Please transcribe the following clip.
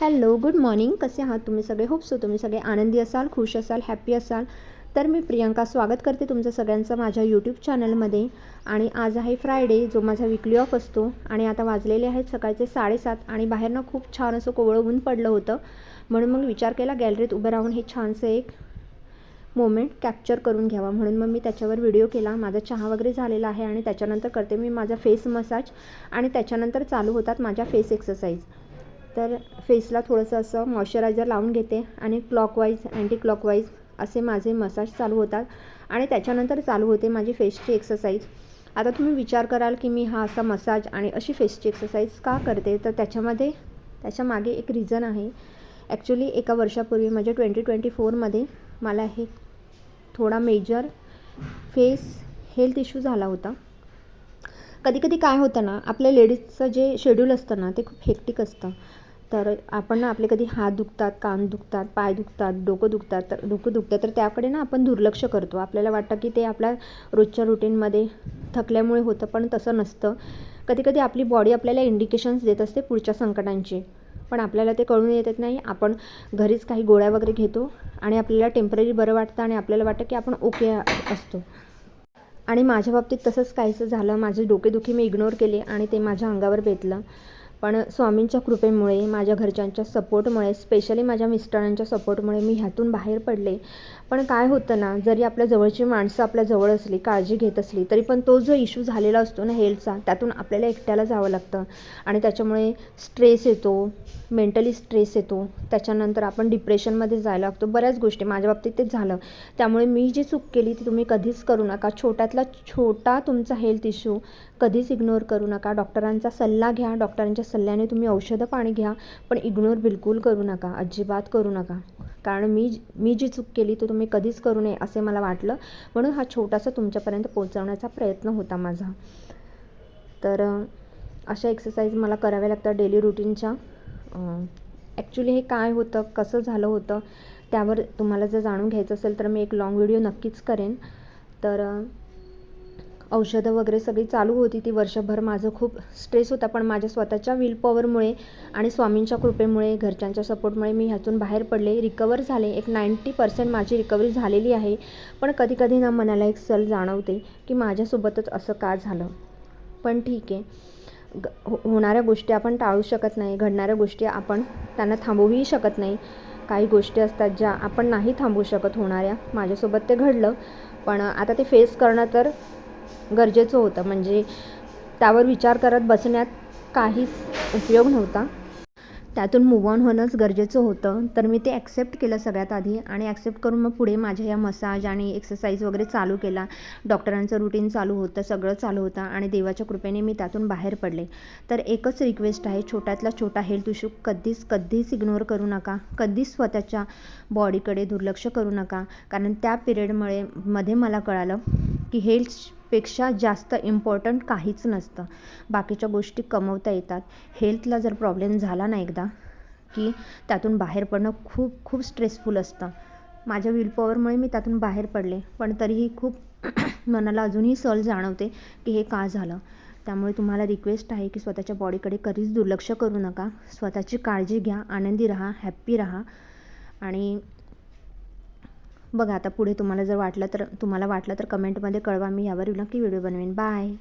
Hello good morning. कसे आहात तुम्ही सगळे? होप सो तुम्ही सगळे आनंदी असाल खुश असाल हॅप्पी असाल. तर मी प्रियंका स्वागत करते तुमचं सगळ्यांचं माझ्या यूट्यूब चॅनलमध्ये आणि आज आहे फ्रायडे जो माझा विकली ऑफ असतो. आणि आता वाजलेले आहेत सकाळचे साडेसात आणि बाहेरनं खूप छान असं कोवळं ऊन पडलं होतं. म्हणून मग विचार केला गॅलरीत उभं राहून हे छानसं एक मोमेंट कॅप्चर करून घ्यावा. म्हणून मग मी त्याच्यावर व्हिडिओ केला. माझा चहा वगैरे झालेला आहे आणि त्याच्यानंतर करते मी माझा फेस मसाज आणि त्याच्यानंतर चालू होतात माझ्या फेस एक्सरसाइज तर फेसला थोडंसं असं मॉइश्चरायझर लावून घेते आणि क्लॉकवाईज अँटी क्लॉकवाईज असे माझे मसाज चालू होतात. आणि त्याच्यानंतर चालू होते माझी फेसची एक्सरसाइज आता तुम्ही विचार कराल की मी हा असा मसाज आणि अशी फेसची एक्सरसाइज का करते? तर त्याच्यामध्ये त्याच्यामागे एक रिझन आहे. ॲक्च्युली एका वर्षापूर्वी म्हणजे ट्वेंटी ट्वेंटी फोरमध्ये मला हे थोडा मेजर फेस हेल्थ इश्यू झाला होता. कधी कधी काय होतं ना आपल्या लेडीजचं जे शेड्यूल असतं ना ते खूप हेक्टिक असतं. तर आपण ना आपले कधी हात दुखतात कान दुखतात पाय दुखतात डोकं दुखतात तर डोकं दुखतं तर त्याकडे ना आपण दुर्लक्ष करतो. आपल्याला वाटतं की ते आपल्या रोजच्या रुटीनमध्ये थकल्यामुळे होतं पण तसं नसतं. कधी कधी आपली बॉडी आपल्याला इंडिकेशन्स देत असते पुढच्या संकटांचे. पण आपल्याला ते कळून येत नाही. आपण घरीच काही गोळ्या वगैरे घेतो आणि आपल्याला टेंपररी बरं वाटतं आणि आपल्याला वाटतं की आपण ओके असतो. आणि माझ्या बाबतीत तसंच काहीसं झालं. माझे डोकेदुखी मी इग्नोर केले आणि ते माझ्या अंगावर बेतलं. पण स्वामींच्या कृपेमुळे माझ्या घरच्यांच्या सपोर्टमुळे स्पेशली माझ्या मिस्टरांच्या सपोर्टमुळे मी ह्यातून बाहेर पडले. पण काय होतं ना जरी आपल्या जवळची माणसं आपल्या जवळ असली काळजी घेत असली तरी पण तो जो इश्यू झालेला असतो ना हेल्थचा त्यातून आपल्याला एकट्याला जावं लागतं. आणि त्याच्यामुळे स्ट्रेस येतो मेंटली स्ट्रेस येतो. त्याच्यानंतर आपण डिप्रेशनमध्ये जायला लागतो. बऱ्याच गोष्टी माझ्या बाबतीत ते झालं. त्यामुळे मी जी चूक केली ती तुम्ही कधीच करू नका. छोट्यातला छोटा तुमचा हेल्थ इश्यू कधीच इग्नोर करू नका. डॉक्टरांचा सल्ला घ्या. डॉक्टरांच्या सल्ल्याने तुम्ही औषधं पाणी घ्या पण इग्नोर बिलकुल करू नका अजिबात करू नका. कारण मी मी जी चूक केली ती तुम्ही कधीच करू नये असे मला वाटलं. म्हणून हा छोटासा तुमच्यापर्यंत पोहोचवण्याचा प्रयत्न होता माझा. तर अशा एक्सरसाइज मला कराव्या लागतात डेली रुटीनच्या ॲक्च्युली हे काय होतं कसं झालं होतं त्यावर तुम्हाला जर जाणून घ्यायचं असेल तर मी एक लाँग व्हिडिओ नक्कीच करेन. तर औषधं वगैरे सगळी चालू होती. ती वर्षभर माझं खूप स्ट्रेस होता. पण माझ्या स्वतःच्या विल पॉवरमुळे आणि स्वामींच्या कृपेमुळे घरच्यांच्या सपोर्टमुळे मी ह्यातून बाहेर पडले. रिकवर झाले. एक नाईंटी पर्सेंट माझी रिकवरी झालेली आहे. पण कधीकधी ना मनाला एक सल जाणवते की माझ्यासोबतच असं का झालं. पण ठीक आहे. ग हो होणाऱ्या गोष्टी आपण टाळू शकत नाही. घडणाऱ्या गोष्टी आपण त्यांना थांबवूही शकत नाही. काही गोष्टी असतात ज्या आपण नाही थांबवू शकत होणाऱ्या. माझ्यासोबत ते घडलं. पण आता ते फेस करणं तर गरजेचं होतं. म्हणजे त्यावर विचार करत बसण्यात काहीच उपयोग नव्हता. त्यातून मूव ऑन होणंच गरजेचं होतं. तर मी ते ॲक्सेप्ट केलं सगळ्यात आधी आणि ॲक्सेप्ट करून मग पुढे माझ्या या मसाज आणि एक्सरसाइज वगैरे चालू केला. डॉक्टरांचं रुटीन चालू होतं सगळं चालू होतं आणि देवाच्या कृपेने मी त्यातून बाहेर पडले. तर एकच रिक्वेस्ट आहे छोट्यातला छोटा हेल्थ इश्यू कधीच कधीच इग्नोर करू नका. कधीच स्वतःच्या बॉडीकडे दुर्लक्ष करू नका. कारण त्या पिरियडमुळे मध्ये मला कळालं की हेल्थ पेक्षा जास्त इम्पॉर्टंट काहीच नसतं. बाकीच्या गोष्टी कमवता येतात. हेल्थला जर प्रॉब्लेम झाला ना एकदा की त्यातून बाहेर पडणं खूप खूप स्ट्रेसफुल असतं. माझ्या विलपॉवरमुळे मी त्यातून बाहेर पडले पण तरीही खूप मनाला अजूनही सल जाणवते की हे का झालं. त्यामुळे तुम्हाला रिक्वेस्ट आहे की स्वतःच्या बॉडीकडे कधीच दुर्लक्ष करू नका. स्वतःची काळजी घ्या आनंदी राहा हॅप्पी राहा. आणि बघा आता पुढे तुम्हाला जर वाटलं तर तुम्हाला वाटलं तर कमेंटमध्ये कळवा. मी यावर नक्की व्हिडिओ बनवेन. बाय